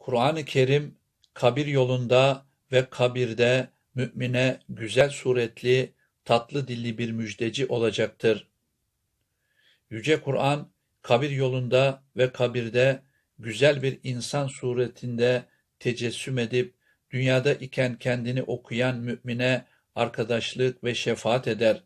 Kur'an-ı Kerim kabir yolunda ve kabirde mümine güzel suretli, tatlı dilli bir müjdeci olacaktır. Yüce Kur'an kabir yolunda ve kabirde güzel bir insan suretinde tecessüm edip dünyada iken kendini okuyan mümine arkadaşlık ve şefaat eder.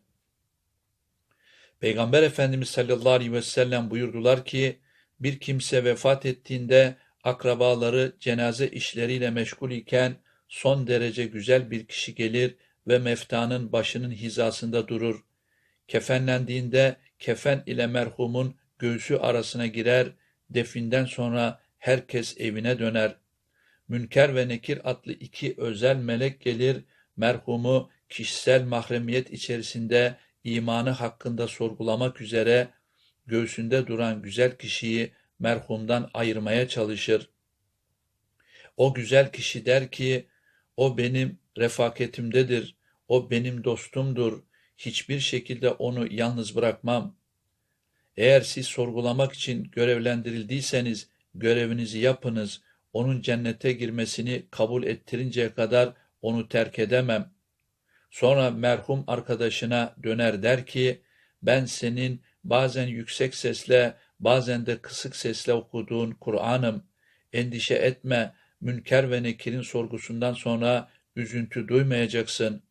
Peygamber Efendimiz sallallahu aleyhi ve sellem buyurdular ki bir kimse vefat ettiğinde akrabaları cenaze işleriyle meşgul iken son derece güzel bir kişi gelir ve meftanın başının hizasında durur. Kefenlendiğinde kefen ile merhumun göğsü arasına girer, definden sonra herkes evine döner. Münker ve Nekir adlı iki özel melek gelir, merhumu kişisel mahremiyet içerisinde imanı hakkında sorgulamak üzere göğsünde duran güzel kişiyi merhumdan ayırmaya çalışır. O güzel kişi der ki, o benim refaketimdedir, o benim dostumdur, hiçbir şekilde onu yalnız bırakmam. Eğer siz sorgulamak için görevlendirildiyseniz görevinizi yapınız, onun cennete girmesini kabul ettirinceye kadar onu terk edemem. Sonra merhum arkadaşına döner der ki, ben senin bazen yüksek sesle, bazen de kısık sesle okuduğun Kur'an'ım. Endişe etme, Münker ve Nekir'in sorgusundan sonra üzüntü duymayacaksın.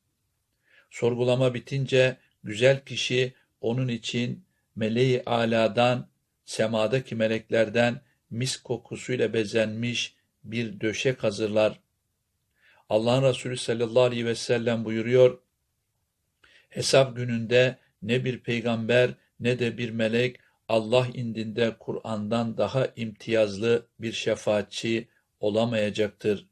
Sorgulama bitince güzel kişi onun için meleği aladan, semadaki meleklerden mis kokusuyla bezenmiş bir döşek hazırlar. Allah'ın Resulü sallallahu aleyhi ve sellem buyuruyor, Hesap gününde ne bir peygamber ne de bir melek Allah indinde Kur'an'dan daha imtiyazlı bir şefaatçi olamayacaktır.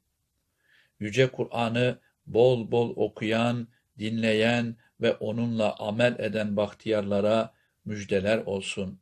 Yüce Kur'an'ı bol bol okuyan, dinleyen ve onunla amel eden bahtiyarlara müjdeler olsun.